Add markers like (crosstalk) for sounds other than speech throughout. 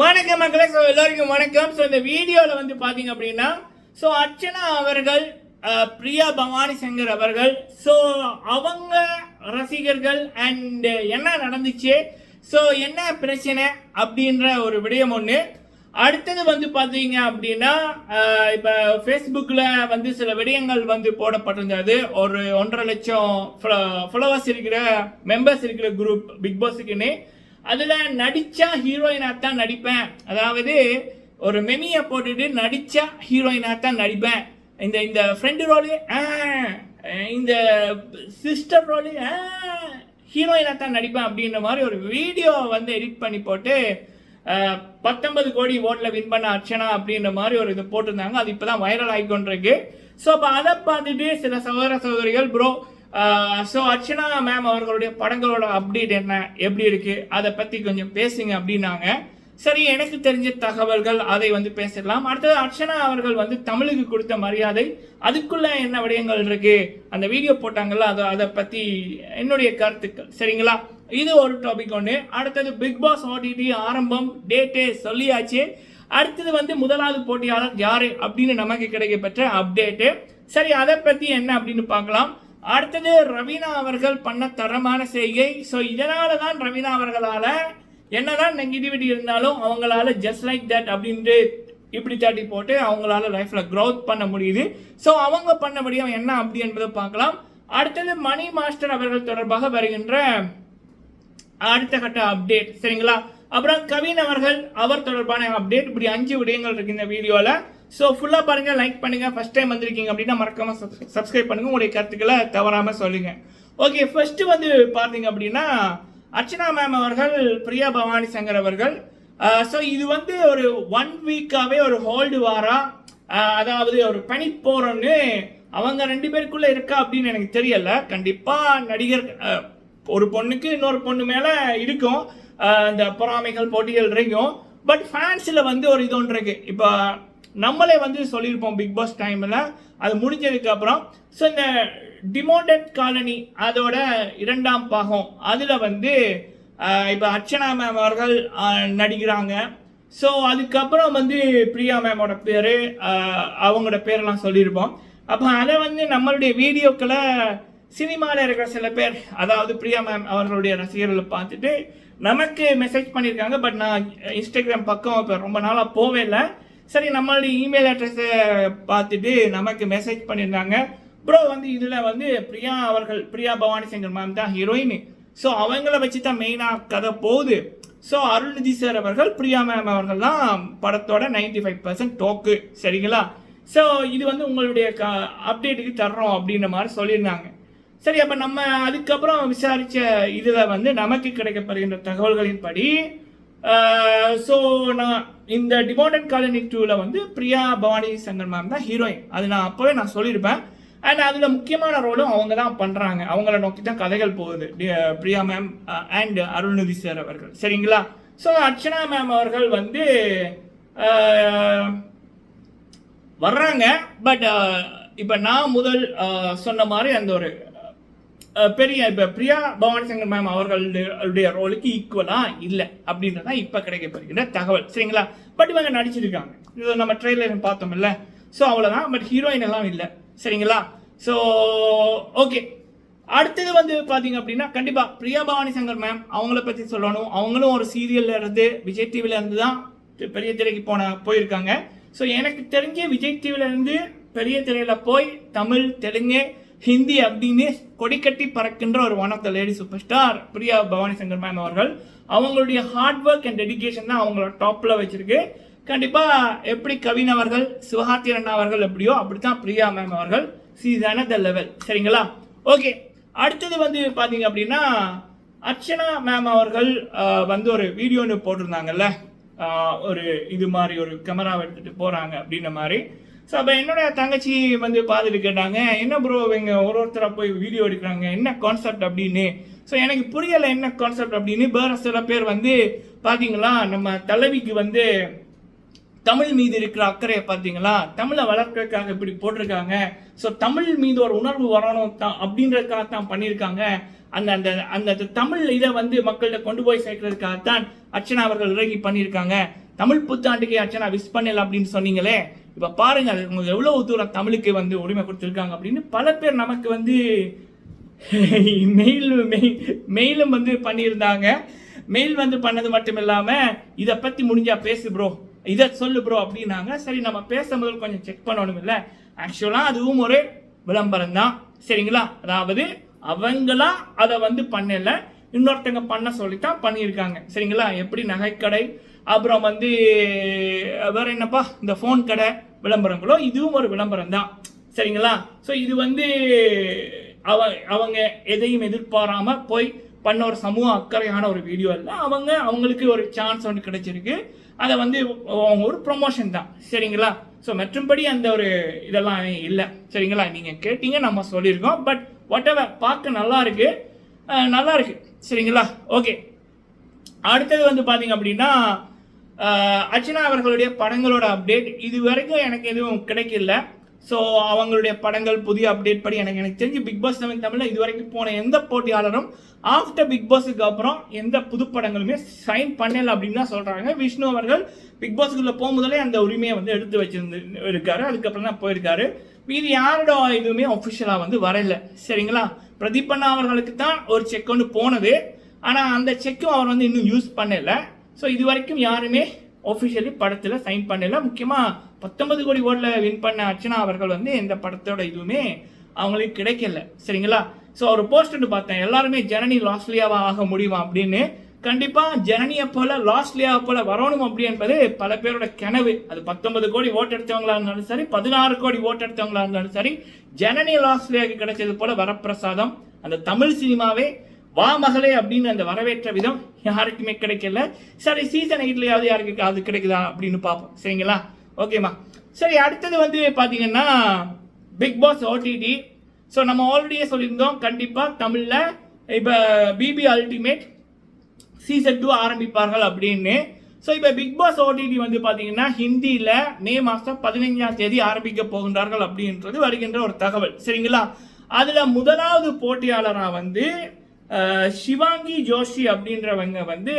வணக்கம் மக்களே. ஸோ எல்லோருக்கும் வணக்கம். ஸோ இந்த வீடியோவில் வந்து பார்த்தீங்க அப்படின்னா ஸோ அர்ச்சனா அவர்கள் பிரியா பவானி சங்கர் அவர்கள் ஸோ அவங்க ரசிகர்கள் அண்ட் என்ன நடந்துச்சு? ஸோ என்ன பிரச்சனை அப்படின்ற ஒரு விடயம் ஒன்று அடுத்தது வந்து பார்த்தீங்க அப்படின்னா இப்போ ஃபேஸ்புக்கில் வந்து சில விடயங்கள் வந்து போடப்பட்டிருந்தது. ஒரு ஒன்றரை லட்சம் ஃபாலோவர்ஸ் இருக்கிற மெம்பர்ஸ் இருக்கிற குரூப் பிக் பாஸுக்குன்னு அதில் நடித்தா ஹீரோயினாக தான் நடிப்பேன். அதாவது ஒரு மெமியை போட்டுட்டு நடித்தா ஹீரோயினாக தான் நடிப்பேன். இந்த இந்த ஃப்ரெண்டு ரோலு இந்த சிஸ்டர் ரோலு ஹீரோயினாக தான் நடிப்பேன் அப்படின்ற மாதிரி ஒரு வீடியோ வந்து எடிட் பண்ணி போட்டு பத்தொன்பது கோடி ஓட்டில் வின் பண்ண அர்ச்சனா அப்படின்ற மாதிரி ஒரு இது போட்டிருந்தாங்க. அது இப்போ தான் வைரல் ஆகிக்கொண்டிருக்கு. ஸோ அப்போ அதை பார்த்துட்டு சில சகோதர சகோதரிகள் ப்ரோ ஸோ அர்ச்சனா மேம் அவர்களுடைய படங்களோட அப்டேட் என்ன? எப்படி இருக்கு? அதை பற்றி கொஞ்சம் பேசுங்க அப்படின்னாங்க. சரி எனக்கு தெரிஞ்ச தகவல்கள் அதை வந்து பேசிடலாம். அடுத்தது அர்ச்சனா அவர்கள் வந்து தமிழுக்கு கொடுத்த மரியாதை அதுக்குள்ள என்ன விடயங்கள் இருக்கு? அந்த வீடியோ போட்டாங்கல்ல அதை அதை பற்றி என்னுடைய கருத்துக்கள். சரிங்களா? இது ஒரு டாபிக் ஒன்று அடுத்தது பிக் பாஸ் ஓடிடி ஆரம்பம் டேட்டே சொல்லியாச்சு. அடுத்தது வந்து முதலாவது போட்டியாளர் யாரு? அப்படின்னு நமக்கு கிடைக்கப்பெற்ற அப்டேட்டு சரி அதை பற்றி என்ன அப்படின்னு பார்க்கலாம். அடுத்தது ரவீனா அவர்கள் பண்ண தரமான செய்கை. ஸோ இதனால தான் ரவீனா அவர்களால் என்னதான் நெகட்டிவிட்டி இருந்தாலும் அவங்களால ஜஸ்ட் லைக் தட் அப்படின்ட்டு இப்படி தாட்டி போட்டு அவங்களால லைஃப்பில் க்ரோத் பண்ண முடியுது. ஸோ அவங்க பண்ணபடியும் என்ன அப்படி என்பதை பார்க்கலாம். அடுத்தது மணி மாஸ்டர் அவர்கள் தொடர்பாக வருகின்ற அடுத்த கட்ட அப்டேட் சரிங்களா? அப்புறம் கவின் அவர்கள் அவர் தொடர்பான அப்டேட் இப்படி அஞ்சு விடயங்கள் இருக்கு இந்த வீடியோவில் ஸோ ஃபுல்லாக பாருங்கள் லைக் பண்ணுங்கள் ஃபஸ்ட் டைம் வந்திருக்கீங்க அப்படின்னா மறக்காமல் சப்ஸ்கிரைப் பண்ணுங்கள் உங்களுடைய கருத்துக்களை தவறாமல் சொல்லுங்கள் ஓகே ஃபஸ்ட்டு வந்து பார்த்தீங்க அப்படின்னா அர்ச்சனா மேம் அவர்கள் பிரியா பவானி சங்கர் அவர்கள் ஸோ இது வந்து ஒரு ஒன் வீக்காகவே ஒரு ஹோல்டு வாரா? அதாவது ஒரு பனி போகிறோன்னு அவங்க ரெண்டு பேருக்குள்ள இருக்கா அப்படின்னு எனக்கு தெரியல. கண்டிப்பாக நடிகர் ஒரு பொண்ணுக்கு இன்னொரு பொண்ணு மேலே இருக்கும். இந்த பொறாமைகள் போட்டிகள் இருக்கும் பட் ஃபேன்ஸில் வந்து ஒரு இது ஒன்று இருக்குது இப்போ நம்மளே வந்து சொல்லியிருப்போம் பிக் பாஸ் டைமில் அது முடிஞ்சதுக்கப்புறம் ஸோ இந்த டிமோண்டட் காலனி அதோட இரண்டாம் பாகம் அதில் வந்து இப்போ அர்ச்சனா மேம் அவர்கள் நடிக்கிறாங்க. ஸோ அதுக்கப்புறம் வந்து பிரியா மேமோட பேர் அவங்களோட பேரெல்லாம் சொல்லியிருப்போம். அப்போ அதை வந்து நம்மளுடைய வீடியோக்களை சினிமாவில் இருக்கிற சில பேர் அதாவது பிரியா மேம் அவர்களுடைய ரசிகர்களை பார்த்துட்டு நமக்கு மெசேஜ் பண்ணியிருக்காங்க. பட் நான் இன்ஸ்டாகிராம் பக்கம் இப்போ ரொம்ப நாளாக போவே இல்லை. சரி நம்மளுடைய இமெயில் அட்ரஸை பார்த்துட்டு நமக்கு மெசேஜ் பண்ணியிருந்தாங்க. ப்ரோ வந்து இதில் வந்து பிரியா அவர்கள் பிரியா பவானி சங்கர் மேம் தான் ஹீரோயின் ஸோ அவங்கள வச்சு தான் மெயினாக கதை போகுது. ஸோ அருள்நிதி சார் அவர்கள் பிரியா மேம் அவர்கள் தான் படத்தோட 95% ஃபைவ் பர்சன்ட் டோக்கு சரிங்களா? ஸோ இது வந்து உங்களுடைய க அப்டேட்டுக்கு தர்றோம் அப்படின்ற மாதிரி சொல்லியிருந்தாங்க. சரி அப்போ நம்ம அதுக்கப்புறம் விசாரித்த இதில் வந்து நமக்கு கிடைக்கப்படுகின்ற தகவல்களின்படி Uh, ஸோ நான் இந்த டிமாண்டட் காலனி டூவில் வந்து பிரியா பவானி சங்கர் மேம் தான் ஹீரோயின் அது நான் அப்போவே நான் சொல்லியிருப்பேன். அண்ட் அதில் முக்கியமான ரோலும் அவங்க தான் பண்ணுறாங்க அவங்கள நோக்கி தான் கதைகள் போகுது. Priya ma'am and Arulnithi sir அவர்கள். சரிங்களா? ஸோ அர்ச்சனா மேம் அவர்கள் வந்து வர்றாங்க. பட் இப்போ நான் முதல் சொன்ன மாதிரி அந்த ஒரு பெரிய இப்போ பிரியா பவானி சங்கர் மேம் அவர்களுடைய ரோலுக்கு ஈக்குவலாக இல்லை அப்படின்றது தான் இப்போ கிடைக்கப்படுகிற தகவல். சரிங்களா? பட் இவங்க நடிச்சிருக்காங்க. இது நம்ம ட்ரெயிலர் இல்லை ஸோ அவ்வளோதான் பட் ஹீரோயின் எல்லாம் இல்லை. சரிங்களா? ஸோ ஓகே அடுத்தது வந்து பார்த்தீங்க அப்படின்னா கண்டிப்பாக பிரியா பவானி சங்கர் மேம் அவங்கள பற்றி சொல்லணும். அவங்களும் ஒரு சீரியல்ல இருந்து விஜய் டிவில இருந்து தான் பெரிய திரைக்கு போன போயிருக்காங்க. ஸோ எனக்கு தெரிஞ்ச விஜய் டிவில இருந்து பெரிய திரையில போய் தமிழ் தெலுங்கு ஹிந்தி அப்படின்னு கொடிக்கட்டி பறக்கின்ற ஒரு one of the lady super star Priya Bhavani Shankar ma'am அவர்கள். அவங்களுடைய ஹார்ட் ஒர்க் அண்ட் டெடிக்கேஷன் தான் அவங்கள டாப்பில் வச்சிருக்கு. கண்டிப்பாக எப்படி கவின் அவர்கள் சிவகார்த்தி அண்ணா அவர்கள் எப்படியோ அப்படித்தான் பிரியா மேம் அவர்கள். சீசான த லெவல் சரிங்களா? ஓகே அடுத்தது வந்து பார்த்தீங்க அப்படின்னா அர்ச்சனா மேம் அவர்கள் வந்து ஒரு வீடியோன்னு போட்டிருந்தாங்கல்ல. ஒரு இது மாதிரி ஒரு கேமராவை எடுத்துகிட்டு போகிறாங்க அப்படின்ற மாதிரி. ஸோ அப்போ என்னோட தங்கச்சி வந்து பார்த்துட்டு கேட்டாங்க என்ன ப்ரோ இவங்க ஒரு ஒருத்தராக போய் வீடியோ எடுக்கிறாங்க? என்ன கான்செப்ட் அப்படின்னு? ஸோ எனக்கு புரியலை என்ன கான்செப்ட் அப்படின்னு. வேறு சில பேர் வந்து பார்த்தீங்களா நம்ம தலைவிக்கு வந்து தமிழ் மீது இருக்கிற அக்கறையை பார்த்தீங்களா தமிழை வளர்க்கறதுக்காக இப்படி போட்டிருக்காங்க. ஸோ தமிழ் மீது ஒரு உணர்வு வரணும் தான் அப்படின்றதுக்காக தான் பண்ணியிருக்காங்க. அந்த அந்த அந்த தமிழ் இதை வந்து மக்கள்கிட்ட கொண்டு போய் சேர்க்கறதுக்காகத்தான் அர்ச்சனா அவர்கள் இறங்கி பண்ணியிருக்காங்க. தமிழ் புத்தாண்டுக்கு அர்ச்சனா விஷ் பண்ணல அப்படின்னு சொன்னீங்களே இப்போ பாருங்கள் உங்களுக்கு எவ்வளோ தூரம் தமிழுக்கு வந்து உரிமை கொடுத்துருக்காங்க அப்படின்னு பல பேர் நமக்கு வந்து (laughs) மெயில் மெயிலும் வந்து பண்ணியிருந்தாங்க. மெயில் வந்து பண்ணது மட்டும் இல்லாமல் இதை பற்றி முடிஞ்சால் பேசு ப்ரோ இதை சொல்லு ப்ரோ அப்படின்னாங்க. சரி நம்ம பேசும்போது கொஞ்சம் செக் பண்ணணும் இல்லை? ஆக்சுவலாக அதுவும் ஒரு விளம்பரம் தான். சரிங்களா? அதாவது அவங்களா அதை வந்து பண்ணலை. இன்னொருத்தங்க பண்ண சொல்லித்தான் பண்ணியிருக்காங்க. சரிங்களா? எப்படி நகைக்கடை அப்புறம் வந்து வேறு என்னப்பா? இந்த ஃபோன் கடை விளம்பரங்களோ இதுவும் ஒரு விளம்பரம் தான். சரிங்களா? ஸோ இது வந்து அவ அவங்க எதையும் எதிர்பாராமல் போய் பண்ண ஒரு சமூக அக்கறையான ஒரு வீடியோ இல்லை அவங்க அவங்களுக்கு ஒரு சான்ஸ் ஒன்று கிடைச்சிருக்கு. அதை வந்து அவங்க ஒரு ப்ரொமோஷன் தான். சரிங்களா? ஸோ மற்றும்படி அந்த ஒரு இதெல்லாம் இல்லை. சரிங்களா? நீங்கள் கேட்டீங்க நம்ம சொல்லியிருக்கோம். பட் வாட் எவர் பார்க்க நல்லா இருக்கு. நல்லா இருக்கு. சரிங்களா? ஓகே அடுத்தது வந்து பார்த்தீங்க அப்படின்னா அர்ச்சனா அவர்களுடைய படங்களோட அப்டேட் இது வரைக்கும் எனக்கு எதுவும் கிடைக்கல. ஸோ அவங்களுடைய படங்கள் புதிய அப்டேட் படி எனக்கு எனக்கு தெரிஞ்சு பிக் பாஸ் தமிழ் தமிழில் இது வரைக்கும் போன எந்த போட்டியாளரும் ஆஃப்டர் பிக் பாஸுக்கு அப்புறம் எந்த புது படங்களுமே சைன் பண்ணல அப்படின்னு தான் சொல்கிறாங்க விஷ்ணு அவர்கள் பிக் பாஸுக்குள்ளே போகும்போதே அந்த உரிமையை வந்து எடுத்து வச்சிருந்து இருக்காரு. அதுக்கப்புறம் தான் போயிருக்காரு. மீதி யாரோட இதுவுமே ஒஃபிஷியலாக வந்து வரல. சரிங்களா? பிரதீபண்ணா அவர்களுக்கு தான் ஒரு செக் ஒன்று போனது. ஆனால் அந்த செக்கும் அவர் வந்து இன்னும் யூஸ் பண்ணலை. ஸோ இது வரைக்கும் யாருமே ஒஃபிஷியலி படத்தில் சைன் பண்ணல. முக்கியமாக பத்தொன்பது கோடி ஓட்டில் வின் பண்ண அர்ச்சனா அவர்கள் வந்து இந்த படத்தோட இதுவுமே அவங்களுக்கு கிடைக்கல. சரிங்களா? ஸோ ஒரு போஸ்ட் பார்த்தேன். எல்லாருமே ஜனனி லாஸ்லியாவா ஆக முடியுமா அப்படின்னு. கண்டிப்பாக ஜனனியை போல லாஸ்லியாவை போல வரணும் அப்படி என்பது பல பேரோட கனவு. அது பத்தொன்பது கோடி ஓட்டு எடுத்தவங்களா இருந்தாலும் சரி பதினாறு கோடி ஓட்டு எடுத்தவங்களா இருந்தாலும் சரி ஜனனி லாஸ்லியாவுக்கு கிடைச்சது போல வரப்பிரசாதம். அந்த தமிழ் சினிமாவே வா மகளே அப்படின்னு அந்த வரவேற்ற விதம் யாருக்குமே கிடைக்கல. சரி சீசன் எயிட்லையாவது யாருக்கு அது கிடைக்குதா அப்படின்னு பார்ப்போம். சரிங்களா? ஓகேம்மா சரி அடுத்தது வந்து பார்த்தீங்கன்னா பிக் பாஸ் ஓடிடி ஸோ நம்ம ஆல்ரெடியே சொல்லியிருந்தோம் கண்டிப்பாக தமிழில் இப்போ பிபி அல்டிமேட் சீசன் டூ ஆரம்பிப்பார்கள் அப்படின்னு. ஸோ இப்போ பிக் பாஸ் ஓடிடி வந்து பார்த்தீங்கன்னா ஹிந்தியில் மே மாதம் பதினைஞ்சாம் தேதி ஆரம்பிக்க போகின்றார்கள் அப்படின்றது வருகின்ற ஒரு தகவல். சரிங்களா? அதில் முதலாவது போட்டியாளராக வந்து சிவாங்கி ஜோஷி அப்படின்றவங்க வந்து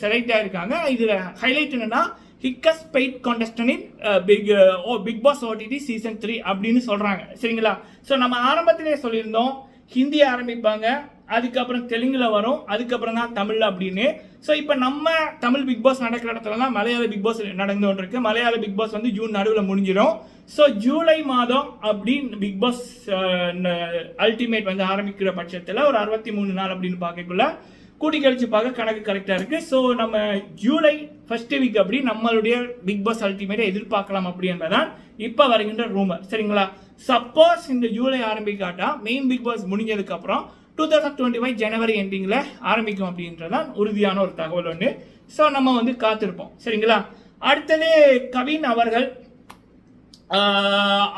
செலக்ட் ஆயிருக்காங்க. இதில் ஹைலைட் என்னன்னா ஹிக்கஸ் paid கான்டெஸ்டனின் big oh big boss OTT season three அப்படின்னு சொல்கிறாங்க சரிங்களா? ஸோ நம்ம ஆரம்பத்திலே சொல்லியிருந்தோம் ஹிந்தி ஆரம்பிப்பாங்க அதுக்கப்புறம் தெலுங்குல வரும். அதுக்கப்புறம் தான் தமிழ் அப்படின்னு. ஸோ இப்போ நம்ம தமிழ் பிக் பாஸ் நடக்கிற இடத்துலலாம் மலையாள பிக் பாஸ் நடந்து கொண்டிருக்கு. மலையாள பிக் பாஸ் வந்து ஜூன் நடுவில் முடிஞ்சிடும் ஸோ ஜூலை மாதம் அப்படின்னு பிக் பாஸ் அல்டிமேட் வந்து ஆரம்பிக்கிற பட்சத்தில் ஒரு அறுபத்தி மூணு நாள் அப்படின்னு பார்க்கக்குள்ள கூட்டி கழிச்சு பார்க்க கணக்கு கரெக்டாக இருக்குது ஸோ நம்ம ஜூலை ஃபர்ஸ்ட் வீக் அப்படி நம்மளுடைய பிக் பாஸ் அல்டிமேட்டை எதிர்பார்க்கலாம் அப்படின்றதான் இப்போ வருகின்ற ரூமர் சரிங்களா? சப்போஸ் இந்த ஜூலை ஆரம்பிக்காட்டா மெயின் பிக் பாஸ் முடிஞ்சதுக்கப்புறம் டூ தௌசண்ட் டுவெண்ட்டி ஃபைவ் ஜனவரி எண்டிங்கில் ஆரம்பிக்கும் அப்படின்றதான் உறுதியான ஒரு தகவல் ஒன்று ஸோ நம்ம வந்து காத்திருப்போம். சரிங்களா? அடுத்தது கவின் அவர்கள்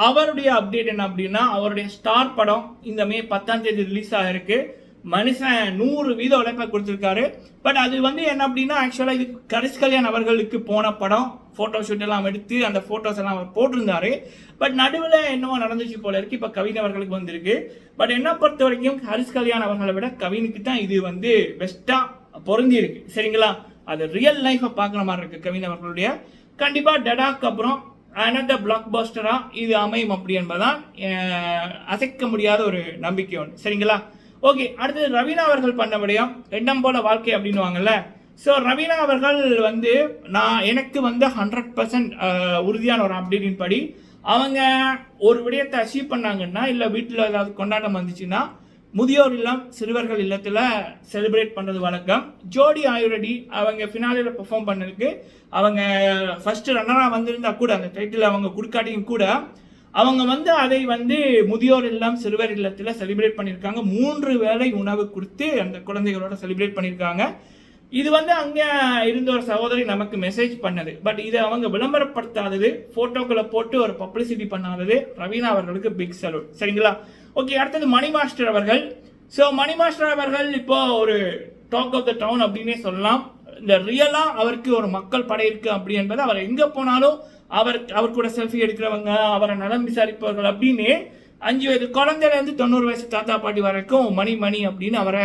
அவருடைய அப்டேட் என்ன அப்படின்னா அவருடைய ஸ்டார் படம் இந்த மே பத்தாம் தேதி ரிலீஸ் ஆகிருக்கு மனுஷன் நூறு வீத உழைப்பை கொடுத்துருக்காரு. பட் அது வந்து என்ன அப்படின்னா ஆக்சுவலாக இது கரிஷ் கல்யாண் அவர்களுக்கு போன படம். ஃபோட்டோ ஷூட் எல்லாம் எடுத்து அந்த ஃபோட்டோஸ் எல்லாம் அவர் போட்டிருந்தாரு. பட் நடுவில் என்னவோ நடந்துச்சு போல இருக்கு. இப்போ கவின் அவர்களுக்கு வந்திருக்கு. பட் என்ன பொறுத்த வரைக்கும் ஹரிஷ் கல்யாண் அவர்களை விட கவினுக்கு தான் இது வந்து பெஸ்ட்டாக பொருந்தி இருக்கு. சரிங்களா? அது ரியல் லைஃப்பை பார்க்குற மாதிரி இருக்கு கவின் அவர்களுடைய. கண்டிப்பாக டடாக்கு அப்புறம் அனதர் பிளாக் பாஸ்டராக இது அமையும் அப்படி என்பதான் அசைக்க முடியாத ஒரு நம்பிக்கை ஒன்று. சரிங்களா? ஓகே அடுத்தது ரவீனா அவர்கள் பண்ண பண்ணபடியும் எண்ணம் போல வாழ்க்கை அப்படின்னுவாங்கல்ல ஸோ ரவீனா அவர்கள் வந்து நான் எனக்கு வந்து ஹண்ட்ரட் பர்சன்ட் uh, உறுதியான ஒரு அப்டேட்டின் படி அவங்க ஒரு விடயத்தை அச்சீவ் பண்ணாங்கன்னா இல்லை வீட்டில் ஏதாவது கொண்டாட்டம் வந்துச்சுன்னா முதியோர் இல்லம் சிறுவர்கள் இல்லத்தில் செலிப்ரேட் பண்ணுறது வழக்கம். ஜோடி ஆயுரடி அவங்க ஃபினாலியில் பெர்ஃபார்ம் பண்ணதுக்கு அவங்க ஃபஸ்ட்டு ரன்னராக வந்திருந்தா கூட அந்த டைட்டில் அவங்க கொடுக்காட்டியும் கூட அவங்க வந்து அதை வந்து முதியோர் இல்லம் சிறுவர் இல்லத்தில் செலிப்ரேட் பண்ணியிருக்காங்க மூன்று வேளை உணவு கொடுத்து அந்த குழந்தைகளோட செலிப்ரேட் பண்ணியிருக்காங்க இது வந்து அங்கே இருந்த ஒரு சகோதரி நமக்கு மெசேஜ் பண்ணது. பட் இதை அவங்க விளம்பரப்படுத்தாதது ஃபோட்டோக்களை போட்டு ஒரு பப்ளிசிட்டி பண்ணாதது ரவீனா அவர்களுக்கு பிக் சலூட் சரிங்களா? ஓகே அடுத்தது மணி மாஸ்டர் அவர்கள். ஸோ மணி மாஸ்டர் அவர்கள் இப்போ ஒரு டாக் ஆஃப் த டவுன் அப்படின்னே சொல்லலாம். இந்த ரியலாக அவருக்கு ஒரு மக்கள் படை இருக்கு அப்படி என்பது அவர் எங்கே போனாலும் அவர் அவர் கூட செல்ஃபி எடுக்கிறவங்க அவரை நலம் விசாரிப்பவர்கள் அப்படின்னு அஞ்சு வயது குழந்தையிலேருந்து தொண்ணூறு வயசு தாத்தா பாட்டி வரைக்கும் மணி மணி அப்படின்னு அவரை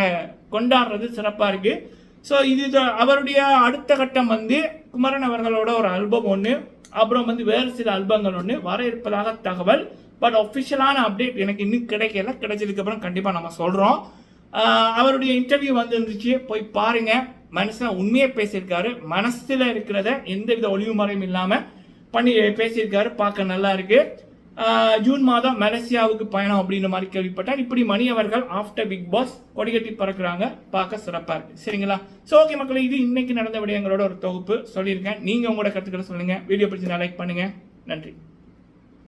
கொண்டாடுறது சிறப்பாக இருக்குது ஸோ இது அவருடைய அடுத்த கட்டம் வந்து குமரன் அவர்களோட ஒரு ஆல்பம் ஒன்று அப்புறம் வந்து வேறு சில ஆல்பங்கள் ஒன்று வர இருப்பதாக தகவல் பட் ஒஃபிஷியலான அப்டேட் எனக்கு இன்னும் கிடைக்கல. கிடைச்சதுக்கு அப்புறம் கண்டிப்பாக நம்ம சொல்கிறோம் அவருடைய இன்டர்வியூ வந்துருந்துச்சு. போய் பாருங்க. மனுஷன் உண்மையை பேசியிருக்காரு. மனசில் இருக்கிறத எந்தவித ஒளிவு மறையும் இல்லாமல் பண்ணி பேசியிருக்காரு. பார்க்க நல்லா இருக்குது ஜூன் மாதம் மலேசியாவுக்கு பயணம் அப்படின்ற மாதிரி கேள்விப்பட்டார். இப்படி மணி அவர்கள் ஆஃப்டர் பிக் பாஸ் கொடிகட்டி பறக்கிறாங்க. பார்க்க சிறப்பாக இருக்கு. சரிங்களா? ஸோ ஓகே மக்கள் இது இன்னைக்கு நடந்த விடயங்களோட ஒரு தொகுப்பு சொல்லியிருக்கேன். நீங்கள் உங்களோட கருத்துக்களை சொல்லுங்கள் வீடியோ பிடிச்சி லைக் பண்ணுங்க. நன்றி.